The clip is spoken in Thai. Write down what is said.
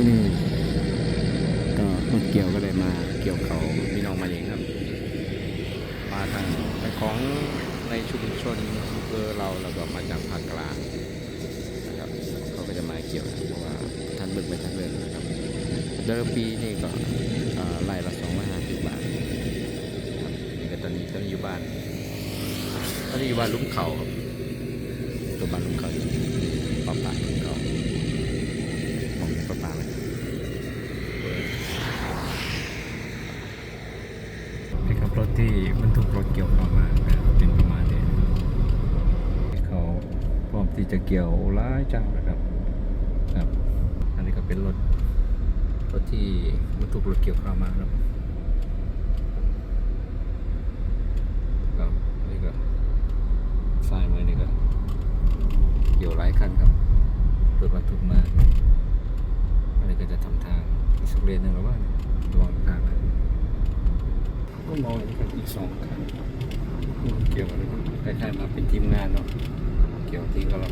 ที่นี่ ก็รถเกี่ยวก็เลยมาเกี่ยวเขาพี่น้องมาเองครับ มาทางของในชุมชนอำเภอเราแล้วก็มาจากภาคกลางนะครับเขาก็จะมาเกี่ยวเพราะว่าท่านเบิกไปท่านเบิกนะครับ เดิมปีนี่ก็ไล่ละสองร้อยห้าสิบบาทครับนี่ก็ตอนนี้ตอนนี้อยู่บ้านตอนนี้อยู่บ้านลุ้มเขาครับตัวบ้านลุ้มเขาอยู่ป่าป่าลุ้มเขามองเห็นป่าป่าไหมนี่ค รถที่บรรทุกรถเกี่ยวเข้ามาเป็นประมาณนี้เขาพร้อมที่จะเกี่ยวหลายเจ้านะครับครับ อันนี้ก็เป็นรถรถที่บรรทุกรถเกี่ยวข้าวมาครับครับนี่ก็สายมือนี่ก็เกี่ยวหลายคันครับรถบรรทุกมาอันนี้ก็จะทำทางอีกสักเลนหนึ่งหรือว่าระวัง ก็มองอีกครับอีกสองคันเกี่ยวอะไรคล้ายๆมาเป็นทีมงานเนาะเกี่ยวที่ก็เรา